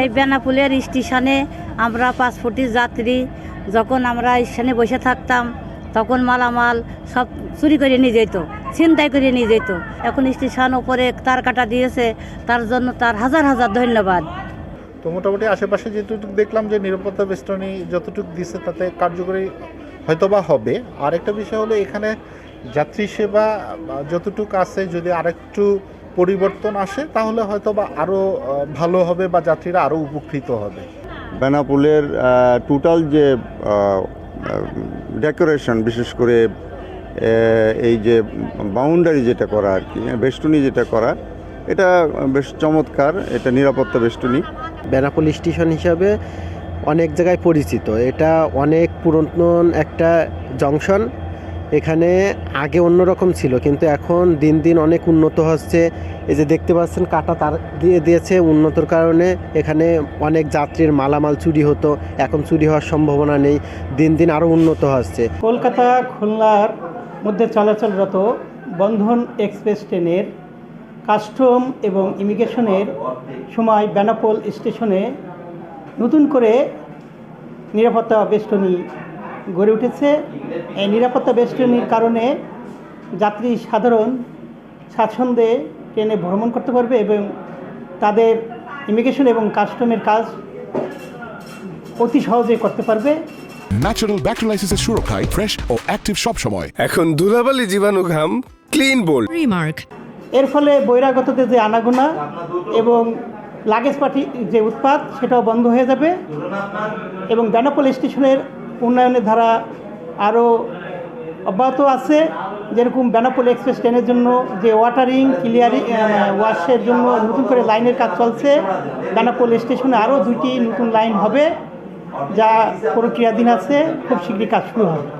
এই বেনাপুলের স্টেশনে আমরা পাসপোর্টি যাত্রী, যখন আমরা স্টেশনে বসে থাকতাম, তখন মালামাল সব চুরি করে নিয়ে যেত, ছিনতাই করে নিয়ে যেত। এখন স্টেশন ওপরে তার কাটা দিয়েছে, তার জন্য তার হাজার হাজার ধন্যবাদ। তো মোটামুটি আশেপাশে যেটুকু দেখলাম যে নিরাপত্তা বেষ্টনী যতটুকু দিছে তাতে কার্যকরী হয়তোবা হবে। আর একটা বিষয় হলো এখানে যাত্রী সেবা যতটুকু আছে, যদি আরেকটু পরিবর্তন আসে তাহলে হয়তো বা আরও ভালো হবে বা যাত্রীরা আরও উপকৃত হবে। বেনাপুলের টোটাল যে ডেকোরেশন বিশেষ করে এই যে বাউন্ডারি যেটা করা আর কি বেষ্টনী যেটা করা এটা বেশ চমৎকার এটা নিরাপত্তা বেষ্টনী। বেনাপোল স্টেশন হিসাবে অনেক জায়গায় পরিচিত। এটা অনেক পুরাতন একটা জংশন এখানে আগে অন্যরকম ছিল, কিন্তু এখন দিন দিন অনেক উন্নত হচ্ছে। এই যে দেখতে পাচ্ছেন, কাটা তার দিয়ে দিয়েছে উন্নতর কারণে। এখানে অনেক যাত্রীর মালামাল চুরি হতো, এখন চুরি হওয়ার সম্ভাবনা নেই। দিন দিন আরও উন্নত হচ্ছে। কলকাতা খুলনার মধ্যে চলাচলরত বন্ধন এক্সপ্রেস ট্রেনের কাস্টম এবং ইমিগ্রেশনের সময় বেনাপোল স্টেশনে নতুন করে নিরাপত্তা বেষ্টনী গড়ে উঠেছে। এই নিরাপত্তা বেষ্টনীর কারণে যাত্রী সাধারণ স্বাচ্ছন্দ্যে ট্রেনে ভ্রমণ করতে পারবে এবং তাদের ইমিগ্রেশন এবং কাস্টমের কাজ অতি সহজে করতে পারবে। ন্যাচারাল ব্যাকটেরিয়ালাইসিসের সুরক্ষায় ফ্রেশ ও অ্যাক্টিভ সব সময়। এখন ধুলাবালি জীবাণু ঘাম ক্লিন বোল্ড Remark. এর ফলে বহিরাগতদের যে আনাগোনা এবং লাগেজ পার্টি যে উৎপাদ সেটাও বন্ধ হয়ে যাবে এবং বেনাপোল স্টেশনের উন্নয়নের ধারা আরও অব্যাহত আছে। যেরকম বেনাপোল এক্সপ্রেস ট্রেনের জন্য যে ওয়াটারিং ক্লিয়ারিং ওয়াশের জন্য নতুন করে লাইনের কাজ চলছে। বেনাপোল স্টেশনে আরও দুইটি নতুন লাইন হবে, যা প্রক্রিয়াধীন আছে। খুব শীঘ্রই কাজ শুরু হবে।